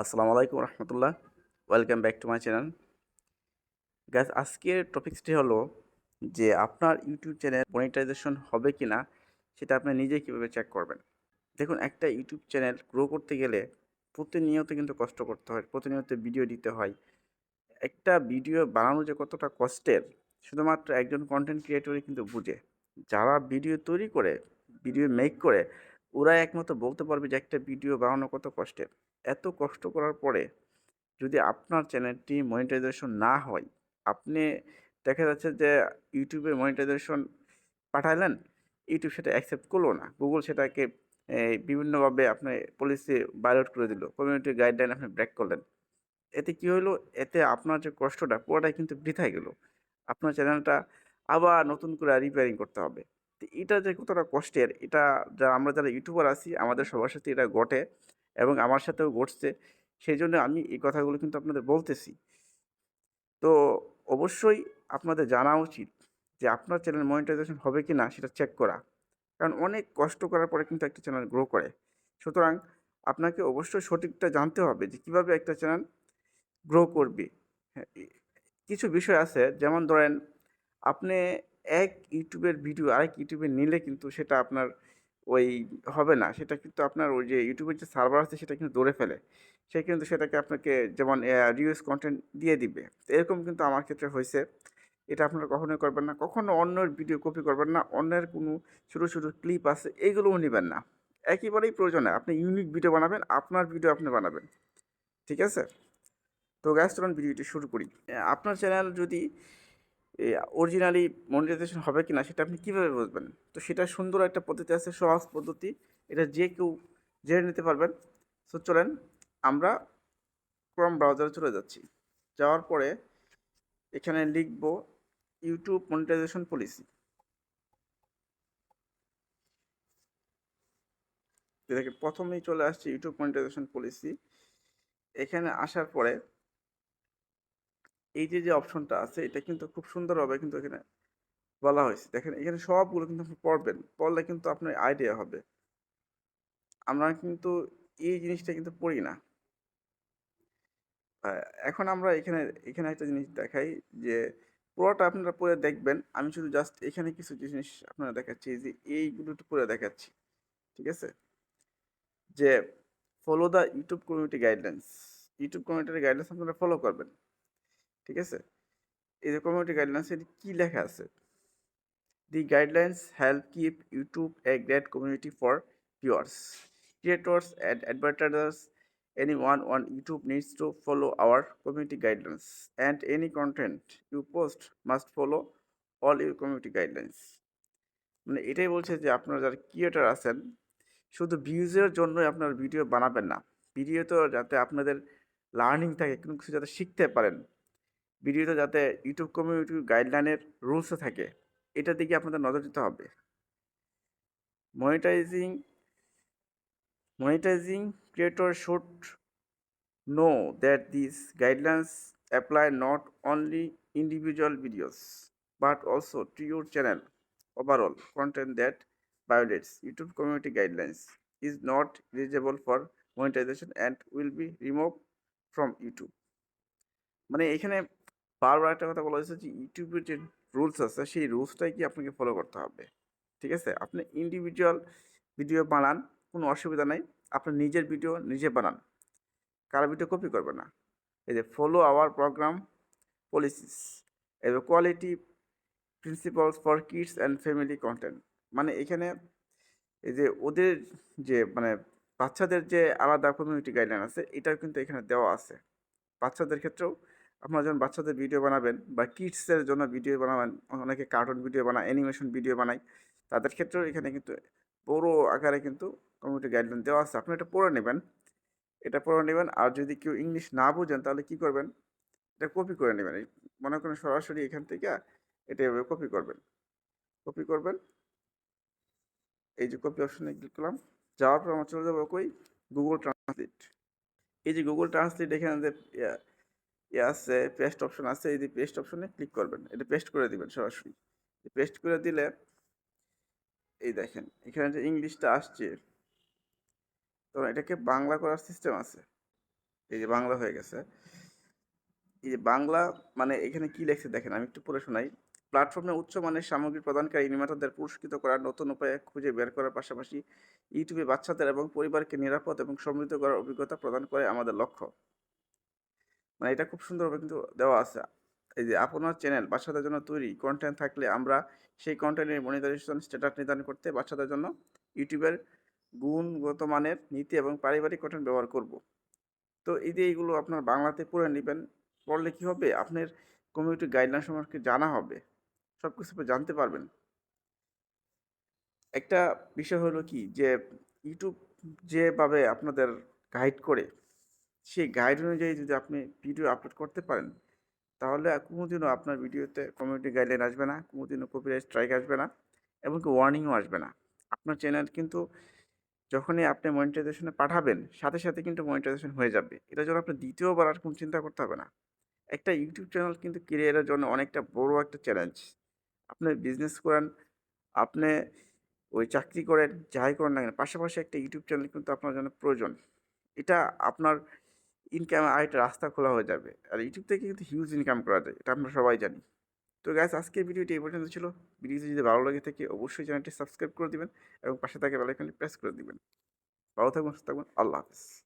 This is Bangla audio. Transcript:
আসসালামু আলাইকুম রহমতুল্লাহ। Welcome back to my channel guys আজকের টপিক্সটি হলো যে আপনার ইউটিউব চ্যানেল মনিটাইজেশন হবে কি না সেটা আপনি নিজে কীভাবে চেক করবেন? দেখুন, একটা ইউটিউব চ্যানেল গ্রো করতে গেলে প্রতিনিয়ত কিন্তু কষ্ট করতে হয়, প্রতিনিয়ত ভিডিও দিতে হয়। একটা ভিডিও বানানো যে কতটা কষ্টের, শুধুমাত্র একজন কন্টেন্ট ক্রিয়েটরই কিন্তু বুঝে। যারা ভিডিও তৈরি করে ভিডিও মেক করে ওরা একমাত্র বলতে পারবে যে একটা ভিডিও বানানো কত কষ্টের। এত কষ্ট করার পরে যদি আপনার চ্যানেলটি মনিটাইজেশন না হয়, আপনি দেখা যাচ্ছে যে ইউটিউবে মনিটাইজেশন পাঠালেন ইউটিউব সেটা অ্যাকসেপ্ট করল না। গুগল সেটাকে বিভিন্নভাবে আপনার পলিসি ভায়োলেট করে দিল। কমিউনিটি গাইডলাইন আপনি ব্রেক করলেন। এতে কি হলো এতে আপনার যে কষ্টটা, পুরোটাই কিন্তু বৃথায় গেল। আপনার চ্যানেলটা আবার নতুন করে রিপেয়ারিং করতে হবে। তো এটা যে কতটা কষ্টের, এটা যা আমরা যারা ইউটিউবার আছি, আমাদের সবার সাথে এটা ঘটে। এবং আমার সাথেও ঘটছে। সেই জন্য আমি এই কথাগুলো কিন্তু আপনাদের বলতেছি। তো অবশ্যই আপনাদের জানা উচিত যে আপনার চ্যানেল মনিটাইজেশন হবে কি না সেটা চেক করা। কারণ অনেক কষ্ট করার পরে কিন্তু একটা চ্যানেল গ্রো করে। সুতরাং আপনাকে অবশ্যই সঠিকটা জানতে হবে যে কীভাবে একটা চ্যানেল গ্রো করবে। হ্যাঁ কিছু বিষয় আছে। যেমন ধরেন, আপনি এক ইউটিউবের ভিডিও আরেক ইউটিউবে নিলে কিন্তু সেটা আপনার ওই হবে না। সেটা কিন্তু আপনার ওই যে ইউটিউবের যে সার্ভার আছে সেটা কিন্তু ধরে ফেলে। সে কিন্তু সেটাকে আপনাকে যেমন রিউজ কন্টেন্ট দিয়ে দিবে। এরকম কিন্তু আমার ক্ষেত্রে হয়েছে এটা আপনারা কখনোই করবেন না। কখনো অন্যের ভিডিও কপি করবেন না। অন্যের কোনো ছোটো ছোটো ক্লিপ আছে এইগুলোও নেবেন না। একেবারেই প্রয়োজন আপনি ইউনিক ভিডিও বানাবেন, আপনার ভিডিও আপনি বানাবেন। ঠিক আছে? তো গ্যাস চলুন ভিডিওটি শুরু করি। আপনার চ্যানেল যদি অরিজিনালি মনিটাইজেশন হবে কি না সেটা আপনি কীভাবে বুঝবেন? তো সেটা সুন্দর একটা পদ্ধতি আছে, সহজ পদ্ধতি। এটা যে কেউ জেনে নিতে পারবেন। সো চলেন আমরা ক্রম ব্রাউজারে চলে যাচ্ছি। যাওয়ার পরে এখানে লিখব ইউটিউব মনিটাইজেশন পলিসি দেখে প্রথমেই চলে আসছে ইউটিউব মনিটাইজেশন পলিসি এখানে আসার পরে এই যে যে অপশনটা আছে, এটা কিন্তু খুব সুন্দরভাবে কিন্তু এখানে বলা হয়েছে। দেখেন, এখানে সবগুলো কিন্তু আপনি পড়বেন, পড়লে কিন্তু আপনার আইডিয়া হবে। আমরা কিন্তু এই জিনিসটা কিন্তু পড়ি না। এখন আমরা এখানে এখানে একটা জিনিস দেখাই যে, পুরোটা আপনারা পড়ে দেখবেন। আমি শুধু জাস্ট এখানে কিছু জিনিস আপনারা দেখাচ্ছি যে, এইগুলো একটু পড়ে দেখাচ্ছি, ঠিক আছে? যে follow the YouTube community guidelines YouTube কমিউনিটির গাইডলাইন্স আপনারা ফলো করবেন। ঠিক আছে? এই যে কমিউনিটি গাইডলাইন্স এটি কী লেখা আছে? The guidelines help keep YouTube a great community for viewers creators and advertisers anyone on YouTube needs to follow our community guidelines and any content you post must follow all your community guidelines মানে এটাই বলছে যে আপনার যারা ক্রিয়েটার আছেন, শুধু ভিউজের জন্যই আপনার ভিডিও বানাবেন না। ভিডিও তো যাতে আপনাদের লার্নিং থাকে, কোনো কিছু যাতে শিখতে পারেন। ভিডিওতে যাতে ইউটিউব কমিউনিটি গাইডলাইনের রুলসে থাকে এটার দিকে আপনাদের নজর দিতে হবে। Monetising monetising creator should know that this guidelines apply not only individual videos but also to your channel overall content that violates YouTube community guidelines is not eligible for monetization and will be removed from YouTube. মানে এখানে বারবার একটা কথা বলা হয়েছে যে ইউটিউবের যে রুলস আছে, সেই রুলসটাই কি আপনাকে ফলো করতে হবে? ঠিক আছে? আপনি ইন্ডিভিজুয়াল ভিডিও বানান, কোনো অসুবিধা নেই। আপনার নিজের ভিডিও নিজে বানান। কারও ভিডিও কপি করবে না। এই যে ফলো আওয়ার প্রোগ্রাম পলিসিস এবং quality principles for kids and family content মানে এখানে এই যে, ওদের যে মানে বাচ্চাদের যে আলাদা কমিউনিটি গাইডলাইন আছে, এটাও কিন্তু এখানে দেওয়া আছে। বাচ্চাদের ক্ষেত্রেও আপনারা যখন বাচ্চাদের ভিডিও বানাবেন বা কিডসের জন্য ভিডিও বানাবেন, অনেকে কার্টুন ভিডিও বানায় অ্যানিমেশন ভিডিও বানায়, তাদের ক্ষেত্রেও এখানে কিন্তু বড় আকারে কিন্তু কমিউনিটি গাইডলাইন দেওয়া আছে। আপনি এটা পড়ে নেবেন, এটা পড়ে নেবেন আর যদি কেউ ইংলিশ না বুঝেন তাহলে কি করবেন? এটা কপি করে নেবেন। মনে করেন সরাসরি এখান থেকে এটা এভাবে কপি করবেন। কপি করবেন। এই যে কপি অপশনে ক্লিক করলাম, যাওয়ার পর আমার চলে যাব কই? গুগল ট্রান্সলেট এই যে গুগল ট্রান্সলেট এখানে ইয়া- ইয়ে আছে পেস্ট অপশন আছে, এই যে পেস্ট অপশনে ক্লিক করবেন। এটা পেস্ট করে দিবেন সরাসরি। পেস্ট করে দিলে, এই দেখেন, এখানে যে ইংলিশটা আসছে, তো এটাকে বাংলা করার সিস্টেম আছে। এই যে বাংলা হয়ে গেছে। এই যে বাংলা মানে এখানে কি লেখছে দেখেন, আমি একটু পড়ে শোনাই। প্ল্যাটফর্মে উচ্চ মানের সামগ্রী প্রদানকারী নির্মাতাদের পুরস্কৃত করার নতুন উপায় খুঁজে বের করার পাশাপাশি ইউটিউবে বাচ্চাদের এবং পরিবারকে নিরাপদ এবং সমৃদ্ধ করার অভিজ্ঞতা প্রদান করে আমাদের লক্ষ্য। মানে এটা খুব সুন্দরভাবে কিন্তু দেওয়া আছে। এই যে আপনার চ্যানেল বাচ্চাদের জন্য তৈরি কন্টেন্ট থাকলে আমরা সেই কন্টেন্টের মনিটাইজেশন স্ট্যাটাস নির্ধারণ করতে বাচ্চাদের জন্য ইউটিউবের গুণগত মানের নীতি এবং পারিবারিক কন্টেন্ট ব্যবহার করব। তো এই যে এইগুলো আপনার বাংলাতে পড়ে নেবেন, পড়লে কী হবে? আপনার কমিউনিটি গাইডলাইন সম্পর্কে জানা হবে। সব কিছু জানতে পারবেন। একটা বিষয় হলো কি? যে ইউটিউব যেভাবে আপনাদের গাইড করে সেই গাইড অনুযায়ী যদি আপনি ভিডিও আপলোড করতে পারেন, তাহলে কোনোদিনও আপনার ভিডিওতে কমিউনিটি গাইডলাইন আসবে না, কোনোদিনও কপিরাইট স্ট্রাইক আসবে না এমনকি ওয়ার্নিংও আসবে না। আপনার চ্যানেল কিন্তু যখনই আপনি মনিটাইজেশনে পাঠাবেন, সাথে সাথে কিন্তু মনিটাইজেশন হয়ে যাবে। এটার জন্য আপনি দ্বিতীয়বার আর কোনো চিন্তা করতে হবে না। একটা ইউটিউব চ্যানেল কিন্তু ক্যারিয়ারের জন্য অনেকটা বড় একটা চ্যালেঞ্জ আপনি বিজনেস করেন, আপনি ওই চাকরি করেন, যাই করেন না কেন, পাশাপাশি একটা ইউটিউব চ্যানেল কিন্তু আপনার জন্য প্রয়োজন। এটা আপনার ইনকাম আরেকটা রাস্তা খোলা হয়ে যাবে। আর ইউটিউব থেকে কিন্তু হিউজ ইনকাম করা যায়, এটা আমরা সবাই জানি। তো গ্যাস আজকের ভিডিওটি এই পর্যন্ত ছিল। ভিডিওটি যদি ভালো লাগে থাকে, অবশ্যই চ্যানেলটি সাবস্ক্রাইব করে দেবেন এবং পাশে থাকা বেলাইকনটি প্রেস করে দেবেন। ভালো থাকবেন, সুস্থ থাকবেন, আল্লাহ হাফিজ।